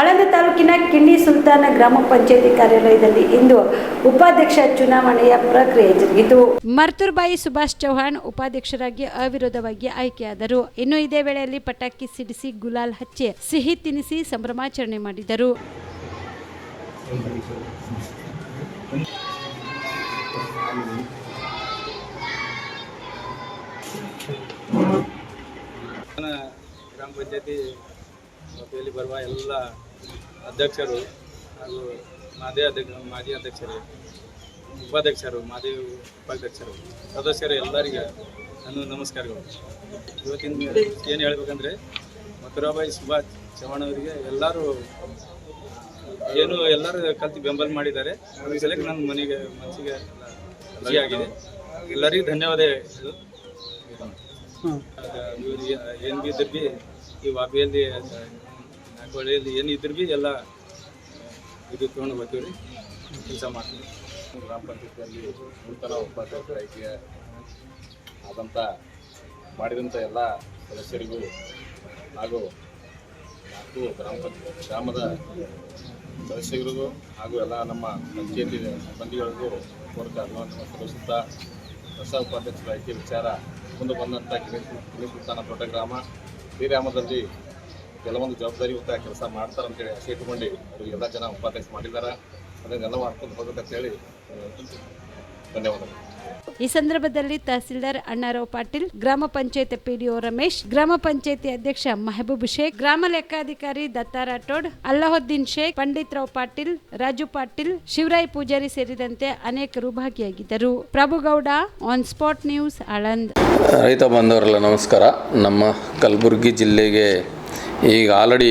ಆಳಂದ ತಾಲೂಕಿನ ಕಿಂಡಿ ಸುಲ್ತಾನ ಗ್ರಾಮ ಪಂಚಾಯತಿ ಕಾರ್ಯಾಲಯದಲ್ಲಿ ಇಂದು ಉಪಾಧ್ಯಕ್ಷ ಚುನಾವಣೆಯ ಪ್ರಕ್ರಿಯೆ ಜರುಗಿತು. ಮರ್ತುರ್ಬಾಯಿ ಸುಭಾಷ್ ಚೌಹಾಣ್ ಉಪಾಧ್ಯಕ್ಷರಾಗಿ ಅವಿರೋಧವಾಗಿ ಆಯ್ಕೆಯಾದರು. ಇನ್ನು ಇದೇ ವೇಳೆಯಲ್ಲಿ ಪಟಾಕಿ ಸಿಡಿಸಿ ಗುಲಾಲ್ ಹಚ್ಚಿ ಸಿಹಿ ತಿನಿಸಿ ಸಂಭ್ರಮಾಚರಣೆ ಮಾಡಿದರು. ಗ್ರಾಮ ಪಂಚಾಯತಿ ವ್ಯಾಪ್ತಿಯಲ್ಲಿ ಬರುವ ಎಲ್ಲ ಅಧ್ಯಕ್ಷರು ಹಾಗೂ ಮಾಜಿ ಅಧ್ಯಕ್ಷ ಮಾಜಿ ಅಧ್ಯಕ್ಷರು ಉಪಾಧ್ಯಕ್ಷರು ಮಾಜಿ ಉಪಾಧ್ಯಕ್ಷರು ಸದಸ್ಯರು ಎಲ್ಲರಿಗೆ ನನ್ನ ನಮಸ್ಕಾರಗಳು. ಇವತ್ತಿನ ಏನು ಹೇಳ್ಬೇಕಂದ್ರೆ ಮಥುರಾಬಾಯಿ ಸುಭಾಷ್ ಚವ್ಹಾಣ್ ಅವರಿಗೆ ಎಲ್ಲರೂ ಏನು ಎಲ್ಲರೂ ಕಲ್ತು ಬೆಂಬಲ ಮಾಡಿದ್ದಾರೆ. ಅದ್ರ ಸಲಕ್ಕೆ ನನ್ನ ಮನೆಗೆ ಮನಸ್ಸಿಗೆ ಆಗಿದೆ. ಎಲ್ಲರಿಗೂ ಧನ್ಯವಾದ. ಇವ್ರು ಏನು ಬಿ ಈ ವಾಬಿಯಲ್ಲಿ ಏನು ಇದ್ರು ಬಿ ಎಲ್ಲ ಇದು ತಗೊಂಡು ಬರ್ತೀವಿ ರೀ ಕೆಲಸ ಮಾಡ್ತೀವಿ ಗ್ರಾಮ ಪಂಚಾಯತಿಯಲ್ಲಿ ನೂತನ ಉಪಾಧ್ಯಕ್ಷರಾಗಿ ಆದಂಥ ಮಾಡಿದಂಥ ಎಲ್ಲ ಸದಸ್ಯರಿಗೂ ಹಾಗೂ ನಾಲ್ಕು ಗ್ರಾಮ ಪಂಚಾಯತ್ ಗ್ರಾಮದ ಸದಸ್ಯರಿಗೂ ಹಾಗೂ ಎಲ್ಲ ನಮ್ಮ ಪಂಚಾಯತಿ ಸಿಬ್ಬಂದಿಗಳಿಗೂ ಕೋರಿಕೆ ಅಭಿನಂದನೆ ಸಲ್ಲಿಸುತ್ತಾ ಹೊಸ ಉಪಾಧ್ಯಕ್ಷರ ಆಯ್ಕೆ ವಿಚಾರ ಮುಂದೆ ಬಂದಂಥ ಕಿಲಿ ಸುಲ್ತಾನ ದೊಡ್ಡ ಗ್ರಾಮ ಈ ಗ್ರಾಮದಲ್ಲಿ ಕೆಲವೊಂದು ಜವಾಬ್ದಾರಿಯುತ ಕೆಲಸ ಮಾಡ್ತಾರಂತೇಳಿ ಆಸೆ ಇಟ್ಕೊಂಡು ಅವ್ರಿಗೆ ಎಲ್ಲ ಜನ ಉಪಾಧ್ಯಕ್ಷ ಮಾಡಿದ್ದಾರೆ. ಅದನ್ನೆಲ್ಲ ಮಾಡ್ಕೊಂಡು ಹೇಳಿ ಧನ್ಯವಾದಗಳು. ಈ ಸಂದರ್ಭದಲ್ಲಿ ತಹಸೀಲ್ದಾರ್ ಅಣ್ಣಾರಾವ್ ಪಾಟೀಲ್, ಗ್ರಾಮ ಪಂಚಾಯತ್ ಪಿಡಿಒ ರಮೇಶ್, ಗ್ರಾಮ ಪಂಚಾಯತಿ ಅಧ್ಯಕ್ಷ ಮೆಹಬೂಬ್ ಶೇಖ್, ಗ್ರಾಮ ಲೆಕ್ಕಾಧಿಕಾರಿ ದತ್ತಾ ರಾಠೋಡ್ ಅಲ್ಲಾಹುದ್ದೀನ್ ಶೇಖ್ ಪಂಡಿತ್ ರಾವ್ ಪಾಟೀಲ್, ರಾಜು ಪಾಟೀಲ್, ಶಿವರಾಯ್ ಪೂಜಾರಿ ಸೇರಿದಂತೆ ಅನೇಕರು ಭಾಗಿಯಾಗಿದ್ದರು Prabhugouda on spot news Aland. ರೈತ ಬಂಧುವರೆಲ್ಲ ನಮಸ್ಕಾರ. ನಮ್ಮ ಕಲಬುರಗಿ ಜಿಲ್ಲೆಗೆ ಈಗ ಆಲ್ರೆಡಿ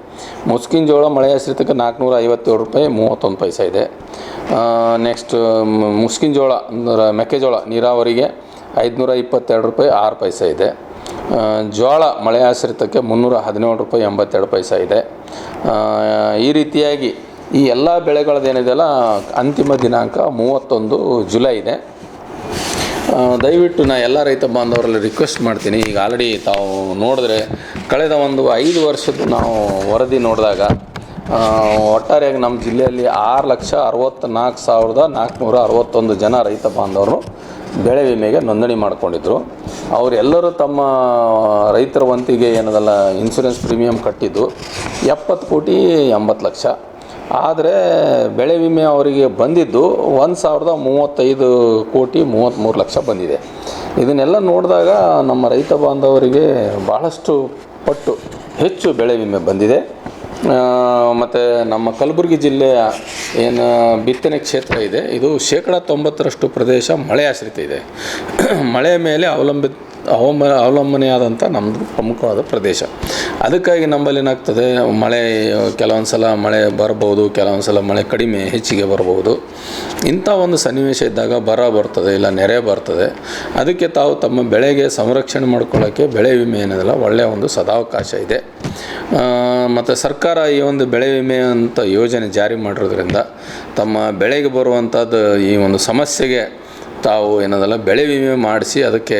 ಮುಸ್ಕಿನ ಜೋಳ ಮಳೆ ಆಶ್ರಿತಕ್ಕೆ ನಾಲ್ಕುನೂರ ಐವತ್ತೇಳು ರೂಪಾಯಿ ಮೂವತ್ತೊಂದು ಪೈಸೆ ಇದೆ. ನೆಕ್ಸ್ಟ್ ಮುಸ್ಕಿನ ಜೋಳ, ಅಂದರೆ ಮೆಕ್ಕೆಜೋಳ ನೀರಾವರಿಗೆ ಐದುನೂರ ಇಪ್ಪತ್ತೆರಡು ರೂಪಾಯಿ ಆರು ಪೈಸೆ ಇದೆ. ಜೋಳ ಮಳೆ ಆಶ್ರಿತಕ್ಕೆ ಮುನ್ನೂರ ಹದಿನೇಳು ರೂಪಾಯಿ ಎಂಬತ್ತೆರಡು ಪೈಸೆ ಇದೆ. ಈ ರೀತಿಯಾಗಿ ಈ ಎಲ್ಲ ಬೆಳೆಗಳದ್ದೇನಿದೆಯಲ್ಲ ಅಂತಿಮ ದಿನಾಂಕ ಮೂವತ್ತೊಂದು ಜುಲೈ ಇದೆ. ದಯವಿಟ್ಟು ನಾ ಎಲ್ಲ ರೈತ ಬಾಂಧವರಲ್ಲಿ ರಿಕ್ವೆಸ್ಟ್ ಮಾಡ್ತೀನಿ. ಈಗ ಆಲ್ರೆಡಿ ತಾವು ನೋಡಿದ್ರೆ ಕಳೆದ ಒಂದು ಐದು ವರ್ಷದ ನಾವು ವರದಿ ನೋಡಿದಾಗ ಒಟ್ಟಾರೆಯಾಗಿ ನಮ್ಮ ಜಿಲ್ಲೆಯಲ್ಲಿ ಆರು ಲಕ್ಷ ಅರವತ್ತ್ನಾಲ್ಕು ಸಾವಿರದ ನಾಲ್ಕುನೂರ ಅರವತ್ತೊಂದು ಜನ ರೈತ ಬಾಂಧವರು ಬೆಳೆ ವಿಮೆಗೆ ನೋಂದಣಿ ಮಾಡ್ಕೊಂಡಿದ್ರು. ಅವರೆಲ್ಲರೂ ತಮ್ಮ ರೈತರ ವಂತಿಗೆ ಏನದಲ್ಲ ಇನ್ಸೂರೆನ್ಸ್ ಪ್ರೀಮಿಯಂ ಕಟ್ಟಿದ್ದು ಎಪ್ಪತ್ತು ಕೋಟಿ ಎಂಬತ್ತು ಲಕ್ಷ. ಆದರೆ ಬೆಳೆ ವಿಮೆ ಅವರಿಗೆ ಬಂದಿದ್ದು ಒಂದು ಸಾವಿರದ ಮೂವತ್ತೈದು ಕೋಟಿ ಮೂವತ್ತ್ಮೂರು ಲಕ್ಷ ಬಂದಿದೆ. ಇದನ್ನೆಲ್ಲ ನೋಡಿದಾಗ ನಮ್ಮ ರೈತ ಬಾಂಧವರಿಗೆ ಭಾಳಷ್ಟು ಪಟ್ಟು ಹೆಚ್ಚು ಬೆಳೆ ವಿಮೆ ಬಂದಿದೆ. ಮತ್ತು ನಮ್ಮ ಕಲಬುರಗಿ ಜಿಲ್ಲೆಯ ಏನು ಬಿತ್ತನೆ ಕ್ಷೇತ್ರ ಇದೆ, ಇದು ಶೇಕಡ ತೊಂಬತ್ತರಷ್ಟು ಪ್ರದೇಶ ಮಳೆ ಆಶ್ರಿತ ಇದೆ. ಮಳೆ ಮೇಲೆ ಅವಲಂಬಿತ ಅವಮ ಅವಲಂಬನೆಯಾದಂಥ ನಮ್ಮದು ಪ್ರಮುಖವಾದ ಪ್ರದೇಶ. ಅದಕ್ಕಾಗಿ ನಮ್ಮಲ್ಲಿ ಏನಾಗ್ತದೆ, ಮಳೆ ಕೆಲವೊಂದು ಸಲ ಮಳೆ ಬರ್ಬೋದು ಕೆಲವೊಂದು ಸಲ ಮಳೆ ಕಡಿಮೆ ಹೆಚ್ಚಿಗೆ ಬರಬಹುದು ಇಂಥ ಒಂದು ಸನ್ನಿವೇಶ ಇದ್ದಾಗ ಬರ ಬರ್ತದೆ, ಇಲ್ಲ ನೆರೆ ಬರ್ತದೆ. ಅದಕ್ಕೆ ತಾವು ತಮ್ಮ ಬೆಳೆಗೆ ಸಂರಕ್ಷಣೆ ಮಾಡ್ಕೊಳ್ಳೋಕ್ಕೆ ಬೆಳೆ ವಿಮೆ ಏನಿದೆಲ್ಲ ಒಳ್ಳೆಯ ಒಂದು ಸದಾವಕಾಶ ಇದೆ. ಮತ್ತು ಸರ್ಕಾರ ಈ ಒಂದು ಬೆಳೆ ವಿಮೆ ಅಂತ ಯೋಜನೆ ಜಾರಿ ಮಾಡಿರೋದ್ರಿಂದ ತಮ್ಮ ಬೆಳೆಗೆ ಬರುವಂಥದ್ದು ಈ ಒಂದು ಸಮಸ್ಯೆಗೆ ತಾವು ಏನದಲ್ಲ ಬೆಳೆ ವಿಮೆ ಮಾಡಿಸಿ ಅದಕ್ಕೆ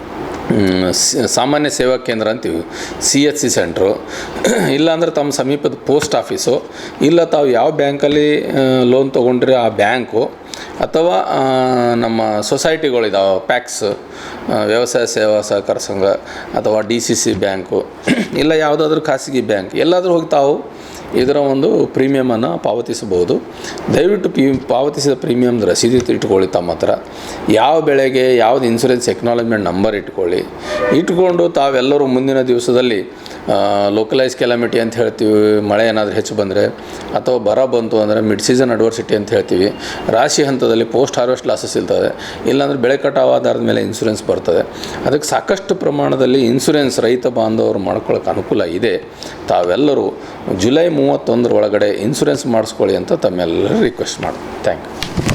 ಸಾಮಾನ್ಯ ಸೇವಾ ಕೇಂದ್ರ ಅಂತೀವಿ, ಸಿ ಎಚ್ ಸಿ ಸೆಂಟ್ರು. ಇಲ್ಲಾಂದ್ರೆ ತಮ್ಮ ಸಮೀಪದ ಪೋಸ್ಟ್ ಆಫೀಸು. ಇಲ್ಲ ತಾವು ಯಾವ ಬ್ಯಾಂಕಲ್ಲಿ ಲೋನ್ ತೊಗೊಂಡ್ರೆ ಆ ಬ್ಯಾಂಕು ಅಥವಾ ನಮ್ಮ ಸೊಸೈಟಿಗಳಿದಾವೆ, ಪ್ಯಾಕ್ಸ್ ವ್ಯವಸಾಯ ಸೇವಾ ಸಹಕಾರ ಸಂಘ ಅಥವಾ ಡಿ ಸಿ ಸಿ ಬ್ಯಾಂಕು, ಇಲ್ಲ ಯಾವುದಾದ್ರೂ ಖಾಸಗಿ ಬ್ಯಾಂಕ್, ಎಲ್ಲಾದರೂ ಹೋಗಿ ತಾವು ಇದರ ಒಂದು ಪ್ರೀಮಿಯಮನ್ನು ಪಾವತಿಸಬಹುದು. ದಯವಿಟ್ಟು ಪಿ, ಪಾವತಿಸಿದ ಪ್ರೀಮಿಯಮ್ ರಸೀದಿ ಇಟ್ಕೊಳ್ಳಿ ತಮ್ಮ ಹತ್ರ. ಯಾವ ಬೆಳೆಗೆ, ಯಾವ್ದು ಇನ್ಸೂರೆನ್ಸ್ ಎಕ್ನಾಲಜ್ಮೆಂಟ್ ನಂಬರ್ ಇಟ್ಕೊಳ್ಳಿ. ಇಟ್ಕೊಂಡು ತಾವೆಲ್ಲರೂ ಮುಂದಿನ ದಿವಸದಲ್ಲಿ ಲೋಕಲೈಸ್ ಕ್ಯಾಲಮಿಟಿ ಅಂತ ಹೇಳ್ತೀವಿ, ಮಳೆ ಏನಾದರೂ ಹೆಚ್ಚು ಬಂದರೆ, ಅಥವಾ ಬರ ಬಂತು ಅಂದರೆ ಮಿಡ್ ಸೀಸನ್ ಅಡ್ವರ್ಸಿಟಿ ಅಂತ ಹೇಳ್ತೀವಿ, ರಾಶಿ ಹಂತದಲ್ಲಿ ಪೋಸ್ಟ್ ಹಾರ್ವೆಸ್ಟ್ ಲಾಸಸ್ ಇರ್ತದೆ. ಇಲ್ಲಾಂದರೆ ಬೆಳೆ ಕಟಾವು ಆಧಾರದ ಮೇಲೆ ಇನ್ಸೂರೆನ್ಸ್ ಬರ್ತದೆ. ಅದಕ್ಕೆ ಸಾಕಷ್ಟು ಪ್ರಮಾಣದಲ್ಲಿ ಇನ್ಸೂರೆನ್ಸ್ ರೈತ ಬಾಂಧವರು ಮಾಡ್ಕೊಳ್ಳೋಕೆ ಅನುಕೂಲ ಇದೆ. ತಾವೆಲ್ಲರೂ ಜುಲೈ ಮೂವತ್ತೊಂದರ ಒಳಗಡೆ ಇನ್ಸೂರೆನ್ಸ್ ಮಾಡಿಸ್ಕೊಳ್ಳಿ ಅಂತ ತಮ್ಮೆಲ್ಲರೂ ರಿಕ್ವೆಸ್ಟ್ ಮಾಡ್ತೀನಿ. Thank you